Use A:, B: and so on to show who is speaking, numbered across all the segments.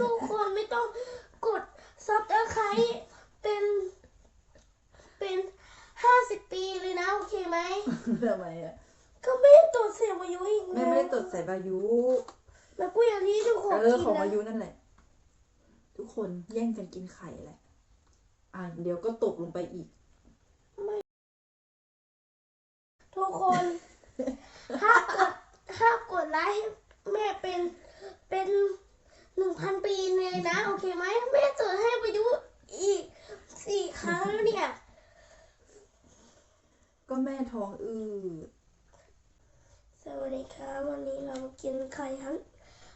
A: ทุกคนไม่ต้องกดซับสไครต์เป็น เป็นห้าสิบปีเลยนะ โอเคไหม
B: ทำไมอะ
A: ก็ไม่ตรวจเสียอายุอีก
B: แม่
A: นะ
B: ไม่ได้ตดใส่บายุ
A: แล้วกูอยากที่ทุกคน
B: เออ
A: กิน
B: ของ
A: นะ
B: บายุนั่นแหละ ทุกคนแย่งกันกินไข่แหละ อ่าเดี๋ยวก็ตกลงไปอีก
A: ทุกคนถ้ากดถ้ากดไลค์ให้แม่เป็นเป็น หนึ่งพันปีเลยนะ โอเคไหมแม่จะให้อายุอีกสี่ครั้งเนี่ย
B: ก็แม่ท้องอืด
A: สวัสดีครับวันนี้เรามากินไข่ฮัง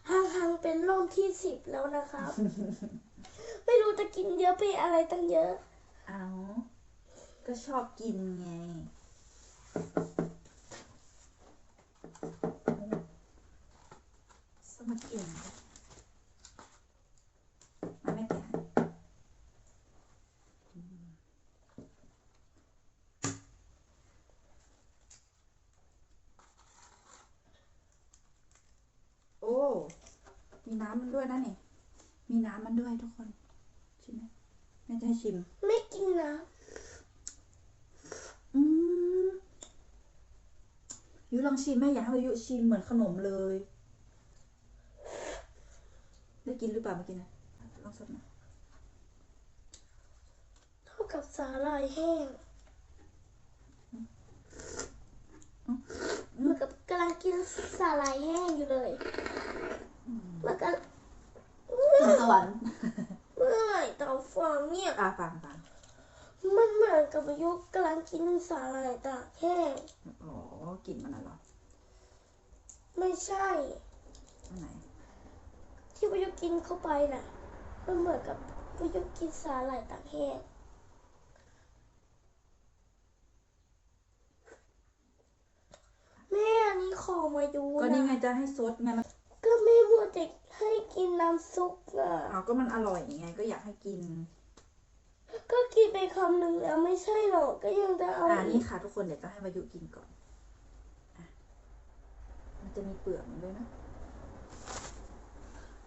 A: ฮังฮังเป็นรอบที่สิบแล้วนะครับ ไม่รู้จะกินเยอะไปอะไรตั้งเยอะ
B: เอาก็ชอบกินไง สมัครเก่งมาแม่แกะให้อืมโอ้ มีน้ำมันด้วยนะนี่มีน้ำมันด้วยทุกคนชิมไหมแม่จะให้ชิม
A: ไม่กินนะ
B: อืมยูลองชิมแม่อยากให้ยูชิมเหมือนขนมเลย ได้กินหรือเปล่าเมื่อกี้นะลองสดหน่อย
A: เท่ากับสาหร่ายแห้งเหมือนกับกำลังกินสาหร่ายแห้งอยู่เลย แล้วก็
B: สวรรค์
A: เมื่อไหร่เตาฟองเนี่ย
B: อ่าฟังฟัง
A: มันเหมือนกับอายุกำลังกินสาหร่ายตากแห้ง
B: อ๋อกลิ่นมันน่ะเหรอ
A: ไม่ใช่
B: อันไหน
A: ที่ประยุกต์กินเข้าไปน่ะ มันเหมือนกับประยุกต์กินสาหร่ายตากแห้งแม่อันนี้ขอมาดู
B: ก็นี่ไง
A: นะ
B: จะให้ซดไงมัน
A: ก็แม่บัวเด็กให้กินน้ำซุปอะ
B: เอาก็มันอร่อยไงก็อยากให้กิน
A: ก็กินไปคำหนึ่งแล้วไม่ใช่หรอกก็ยังจะเอา
B: อ่า
A: อี
B: นี่
A: ก
B: ค่ะ ทุกคนเดี๋ยวจะให้วายุกินก่อนอะมันจะมีเปลือกมันด้วยนะ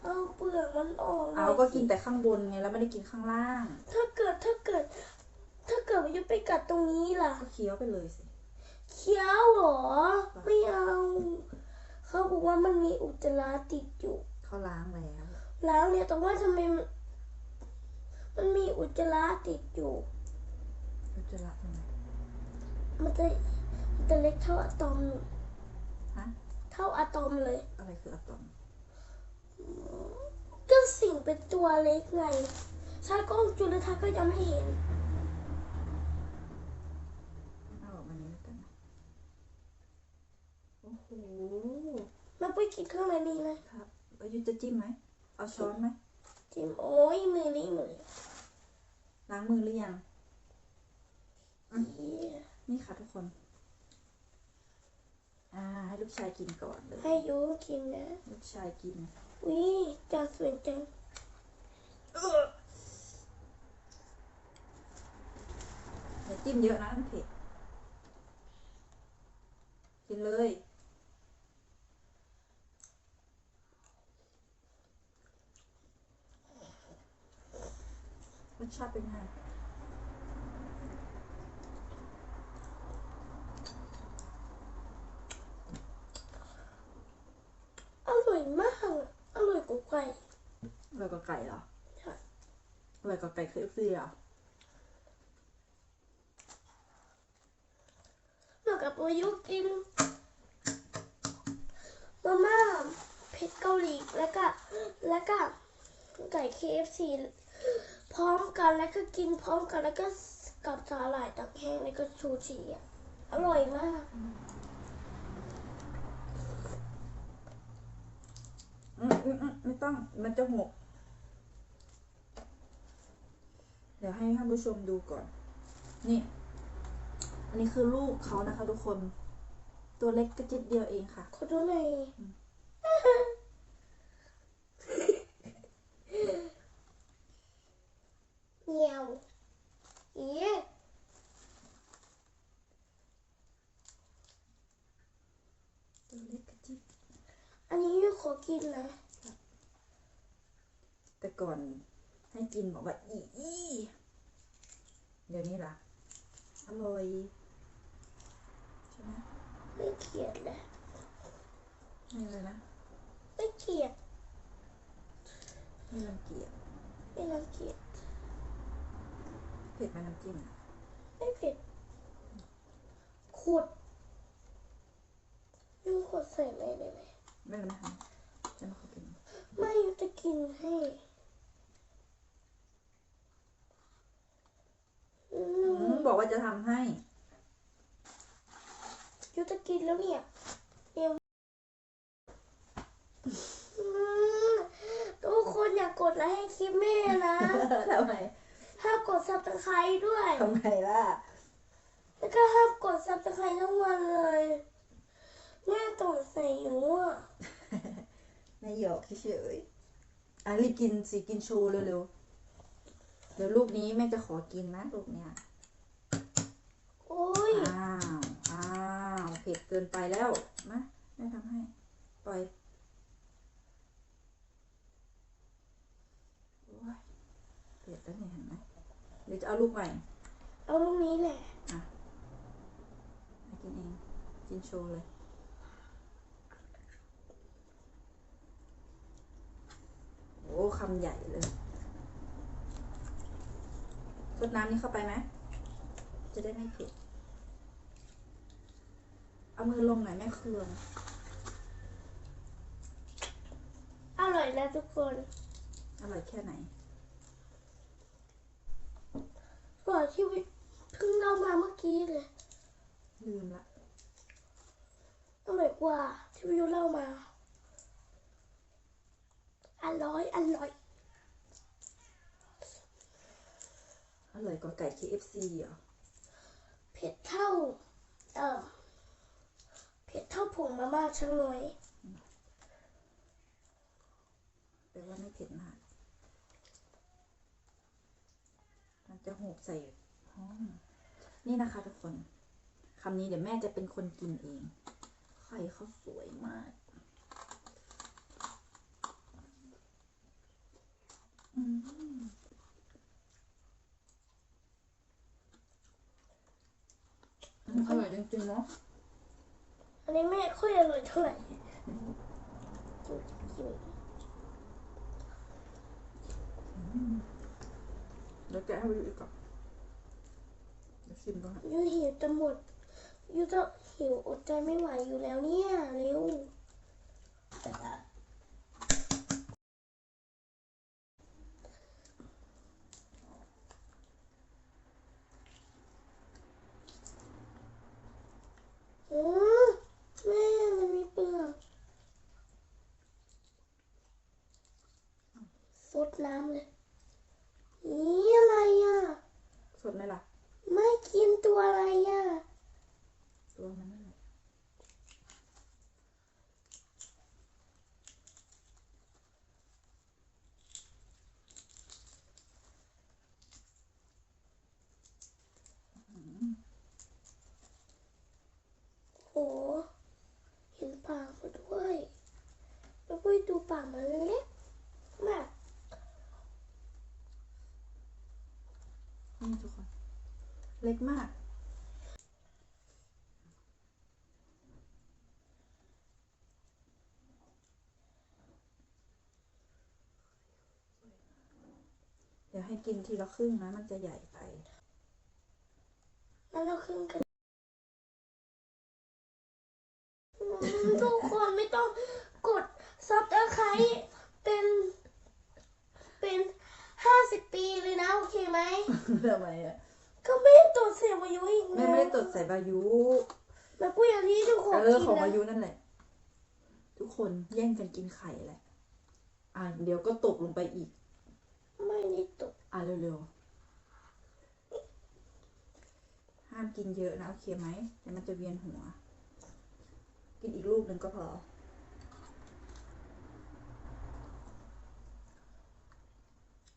A: เอาเปลือกมันออกหน่
B: เอา
A: ย
B: ก็
A: สิ
B: กินแต่ข้างบนไงแล้วไม่ได้กินข้างล่าง
A: ถ้าเกิดถ้าเกิด ถ้าเกิดประยุกต์ไปกัดตรงนี้ล่ะ
B: ก็เคี้ยวไปเลยสิ
A: เคี้ยวเหรอ ไม่เอา เขาบอกว่ามันมีอุจจาระติดอยู่
B: เขาล้างแล้ว
A: ล้างเนี่ยแต่ว่าทำไมมันมันมีอุจจาระติดอยู่
B: อุจจาระตรงไหน
A: มันจะมันจะเล็กเท่าอะตอม
B: ฮะ
A: เท่าอะตอมเลย
B: อะไรคืออะตอม
A: ก็สิ่งเป็นตัวเล็กไงใช้กล้องจุลทรรศน์ก็ยังไม่เห็น
B: เอาออกมานี้แล้วกันนะโอ้โห
A: มันไปกินเครื่องในนี้เลย
B: ครับอายุจะจิ้มไหมเอาช้อนไหม
A: จิมโอ้ยมือนี่มือ
B: ล้างมือหรือยัง
A: เหี้ย
B: นี่ค่ะทุกคน อ่าให้ลูกชายกินก่อนเลย
A: ให้ยูกินนะ
B: ลูกชายกิน
A: วิจาสวยจัง
B: อย่าจิ้มเยอะนะมันเผ็ดกินเลย รสชาติเป็นไง
A: อร่อยมาก อร่อยกว่าไก่
B: อร่อยกว่าไก่เหรอ
A: ใช่
B: อร่อยกว่าไก่เคฟซีเหรอ
A: เหมือนกับประยุกต์กินมาม่าเผ็ดเกาหลีแล้วก็แล้วก็ไก่ KFC พ ร้อมกันแล้วก็กินพร้อมกันแล้วก็กับสาหร่ายตักแห้งแล้วก็ชูชีอะอร่อยมาก
B: อืมอืมอืมไม่ต้องมันจะหก เดี๋ยวให้ท่านผู้ชมดูก่อน นี่ อันนี้คือลูกเขานะคะทุกคน ตัวเล็กกระจิตเดียวเองค่ะ
A: ขอดูหน่อย เหนียวอี
B: ตัวเล็กกระจิต
A: อันนี้ยูขอกินนะ
B: แต่ก่อนให้กินบอกว่าอีอีเดี๋ยวนี้ล่ะ อร่อยใช่ไหม
A: ไม่เกลียดเลย
B: ไม่เลยนะ
A: ไม่เกลียด
B: ไม่รังเกียจ
A: ไม่รังเกียจ
B: เผ็ดไหมน้ำจิ้มอะ
A: ไม่เผ็ดขุดยูขดใส่ไหมได้ไหม
B: ไม่เลยนะคะจะมาขอกิน
A: ไม่ยูจะกินให้อื
B: อื
A: ม
B: มบอกว่าจะทำให้
A: ยูจะกินแล้วเนี่ยเดี๋ยวอืมทุกคนอย่ากกดไลค์ให้คลิปแม่นะ
B: ทำไม
A: ห้ามกดซับสไครต์ด้วย
B: ทำไมล่ะ
A: แล้วก็ห้ามกดซับสไครต์ทั้งวันเลยแม่ต้องใส่หนูอะ
B: นายหยอกเฉยๆอะรีบกินสิกินโชว์เร็วๆ เดี๋ยวลูกนี้แม่จะขอกินนะลูกเนี้ย
A: โอ้ย
B: อ้าว อ้าว เผ็ดเกินไปแล้ว มาแม่ทำให้ ปล่อย โอ้ย เผ็ดแล้วเนี่ยเห็นไหมเดี๋ยวจะเอาลูกใหม่
A: เอาลูกนี้แหละ
B: ให้กินเองกินโชว์เลยโอ้คำใหญ่เลยรดน้ำนี้เข้าไปไหมจะได้ไม่เผ็ดเอามือลงหน่อยแม่เคือง
A: อร่อยนะทุกคน
B: อร่อยแค่ไหน
A: ก่อนที่วิเพิ่งเล่ามาเมื่อกี้เลย
B: ลืมละ
A: อร่อยกว่าที่วิวเล่ามา อร่อยอร่อย
B: อร่อยกว่าไก่ KFC เหรอ
A: เผ็ดเท่า เออเผ็ดเท่าผงมาม่าช่างน้อย
B: แปลว่าไม่เผ็ดมาก มัน จะหกใส่ห้องนี่นะคะทุกคนคำนี้เดี๋ยวแม่จะเป็นคนกินเองไข่เขาสวยมากอืมอืมอร่อยจริงๆเนาะ
A: อันนี้ไม่ค่อยอร่อยเท่าไหร่กินกิน
B: แกะให้ดูอีกก่อนเดี๋ยวชิมก่อน
A: ยูหิวจะหมดยูจะหิวอดใจไม่ไหวอยู่แล้วเนี่ยเร็วอืมแม่มันมีเปลือกสดน้ำเลย นี่อะไรอะ
B: สดไหมล่ะ
A: ไม่กินตัว อะไรอะ
B: ตัวมันนั่นแหละ
A: โหเห็นปากมันด้วยแล้วไปดูปากมันเล็กมาก
B: นี่ทุกคน เล็กมาก ดี๋ยวให้กินทีละครึ่งนะมันจะใหญ่ไป
A: แล้วเราขึ้นกันอืมทุกคนไม่ต้องกดซับสไครต์เป็น เป็นห้าสิบปีเลยนะ โอเคไหม
B: ทำไมอะ
A: ก็ไม่ตรวจเสียอายุอีก
B: แม่ไม่ได้ตดใส่บายุ
A: แม่ปุ้ยอันนี้ทุกคน
B: เออ
A: กิน
B: ของ
A: นะ
B: บายุนั่นแหละ ทุกคนแย่งกันกินไข่แหละ อะเดี๋ยวก็ตกลงไปอีก
A: ไม่ได้ตก
B: อะเร็วๆ ห้ามกินเยอะนะ โอเคไหมเดี๋ยวมันจะเวียนหัว กินอีกลูกหนึ่งก็พอ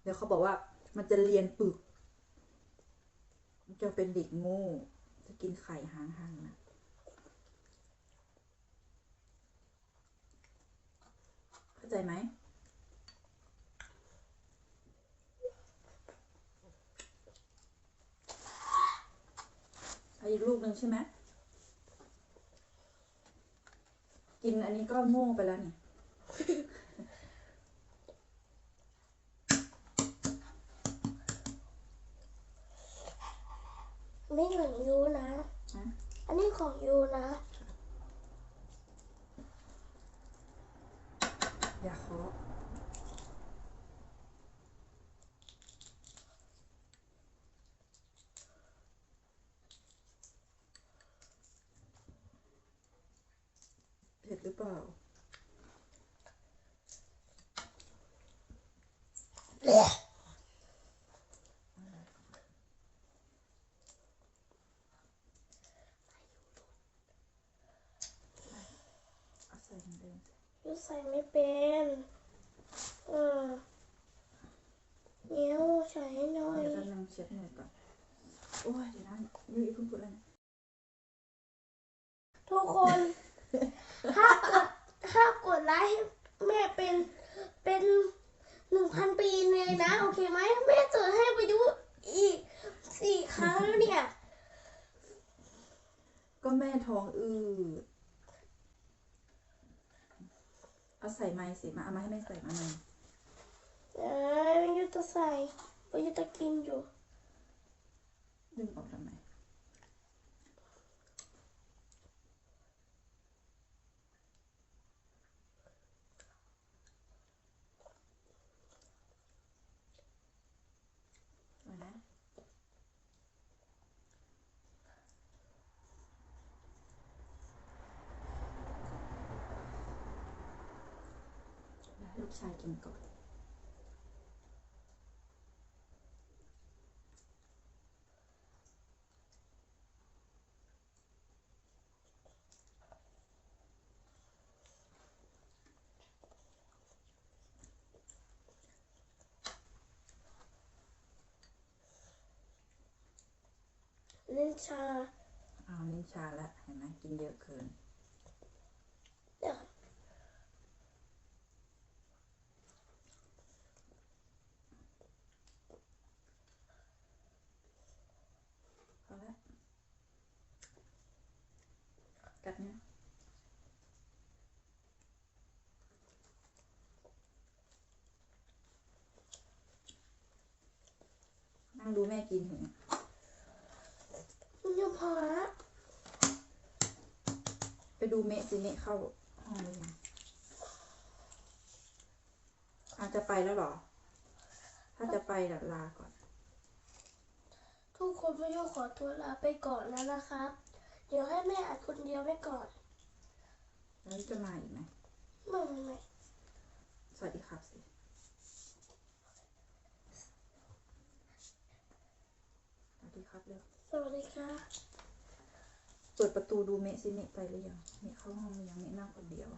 B: เดี๋ยวเขาบอกว่ามันจะเรียนปึก มันจะเป็นเด็กโง่ จะกินไข่หางๆนะเข้าใจไหม หนึ่งใช่ไหมกินอันนี้ก็โง่ไปแล้วนี่
A: ไม่เหมือนยูนะ
B: ฮะ
A: อันนี้ของยูนะ
B: อย่าเคาะเผ็ดหรือเปล่า เอาใส่เหมือนเดิมสิ
A: ยู ใส่ไม่เป็นเออเนี้ยวใส่ให้หน่อย
B: เดี๋ยวกำลังเช็ดมือก่อน โอ้ยเดี๋ยวนะยุ้ยเพิ่งพูดแล้วนะ
A: ทุกคน ถ้ากดถ้ากดไลค์ให้แม่เป็นเป็นหนึ่งพันปีเลยนะ โอเคไหมแม่จะให้ไปดูอีกสี่ครั้งแล้วเนี่ย
B: ก็แม่ท้องอืด เอาใส่ไม้สิมาเอามาให้แม่ใส่มาหน่อย
A: เอ้ยยูจะใส่เพราะยูจะกินอยู่
B: ดึงออกทำไม เอานะ ให้ ลูกชายกินก่อน
A: เล่นชา
B: เอาลิ้นชาแล้วเห็นไหมกินเยอะเกิน
A: เดี๋ยว
B: พอแล้ว กัดเนี่ยนั่งดูแม่กินอยู่เนี่ย
A: ยูพอละ
B: ไปดูเมะสิเมะเข้าห้องหรือยังอาจจะไปแล้วเหรอ ถ้าจะไปเดี๋ยวลาก่อน
A: ทุกคนไม่ยูขอตัวลาไปก่อนแล้วนะครับ เดี๋ยวให้แม่อัดคนเดียวไว้ก่อน
B: แล้วจะมาอีกไหม
A: ไม่ไม่ไม่
B: สวัสดีครับสิสวัสดีครับเร็ว
A: สวัสดีค่ะ
B: เปิดประตูดูเมะสิเมะไปหรือยังเมะเข้าห้องหรือยังเมะนั่งคนเดียว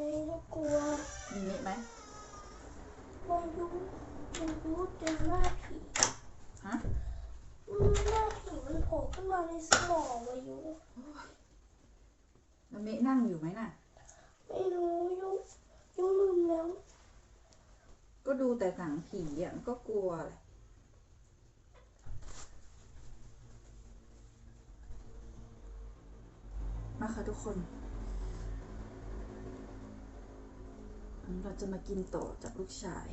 A: ไม่ยูกลัว
B: มีเมะไหม
A: ไม่ยูไม่ยูเจอหน้าผี
B: ฮะ
A: อืมหน้าผีมันโผล่ขึ้นมาในสมองวายู
B: แล้วเมะ นั่งอยู่ไหมน่ะ
A: ไม่รู้ยูยูลืมแล้ว
B: ก็ดูแต่หนังผีอะก็กลัวแหละมาค่ะทุกคนอันนี้เราจะมากินต่อจากลูกชาย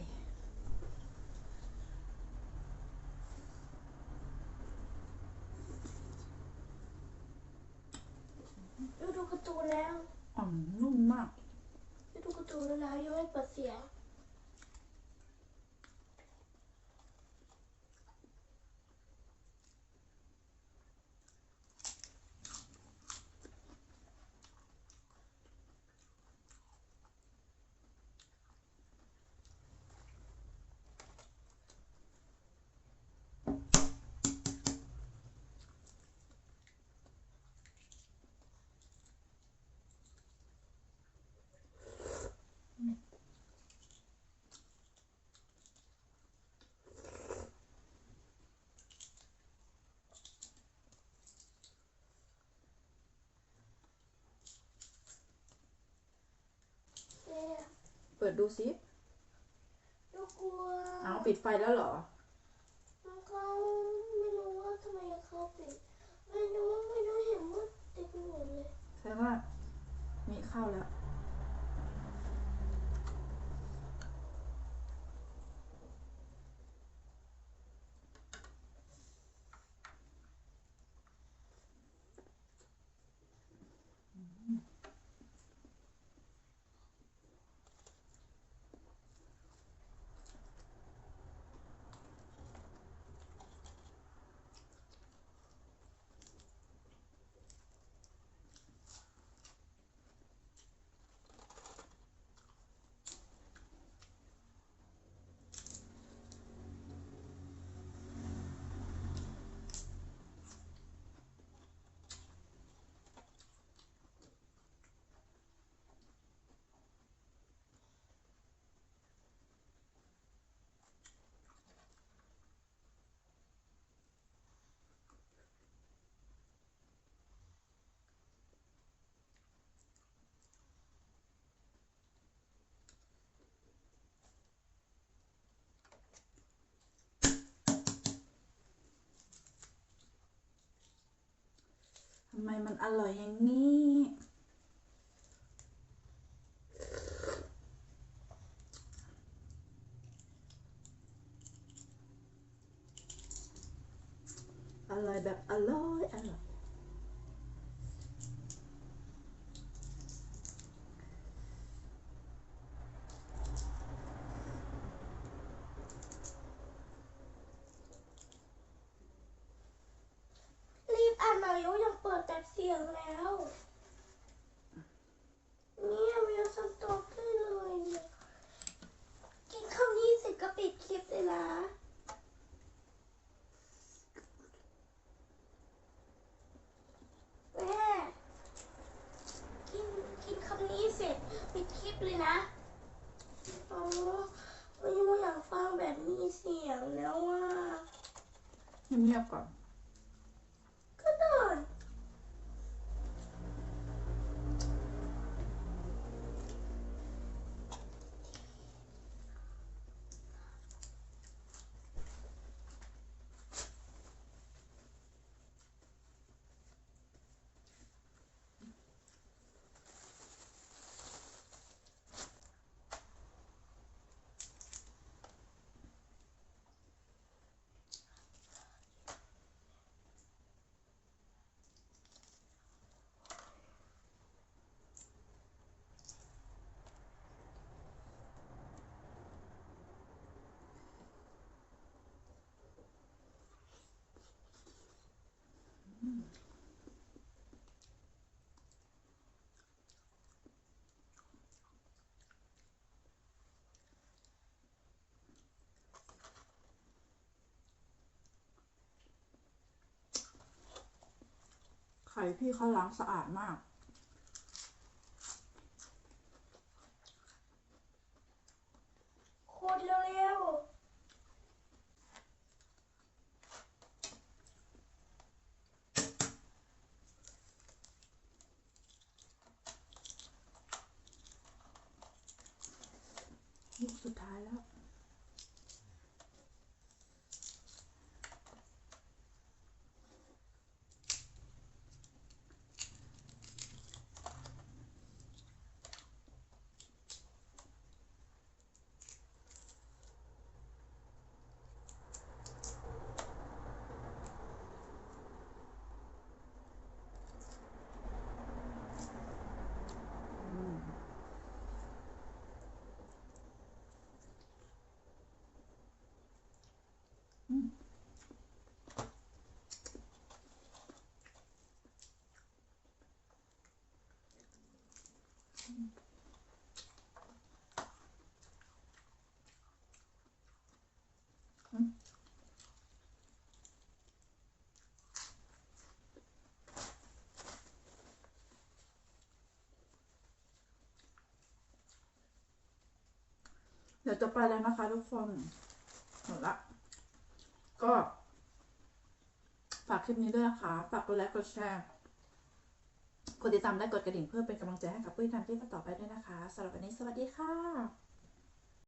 A: ยูดูการ์ตูนแล้ว
B: อ่อมนุ่มมาก
A: ยูดูการ์ตูนแล้วนะยูไม่เปิดเสียง
B: ปิดดูสิ
A: ดูกลัว
B: เอาปิดไฟแล้วเหรอ
A: มันเขาไม่รู้ว่าทำไมเขาปิดไม่รู้ไม่รู้เห็นมืดเต็มไปหมดเลย
B: แสดงว่ามีเข้าแล้ว ทำไมมันอร่อยอย่างนี้ อร่อยแบบอร่อยอร่อย
A: รีบอ่านหน่อยว่ายังเปิ ดแต่เสียงแล้ว เนี่ยมีสต็อกได้เลยเนี่ย กินข้าวนี้เสร็จก็ปิดคลิปเลยนะ แม่ กินกินคำนี้เสร็จปิดคลิปเลยนะอ๋อไม่อยากฟังแบบมีเสียงแล้วว่า
B: เงียบๆก่อน
A: ก็ได้
B: ไข่พี่เขาล้างสะอาดมาก
A: โคตรเร็ว
B: ลูก เดี๋ยวจะไปแล้วนะคะทุกคน ก็ ฝากคลิปนี้ด้วยนะคะ ฝากกดไลค์กดแชร์กดติดตามและกดกระดิ่งเพื่อเป็นกำลังใจให้กับปุ้ยทำคลิปต่อไปด้วยนะคะสำหรับวันนี้สวัสดีค่ะ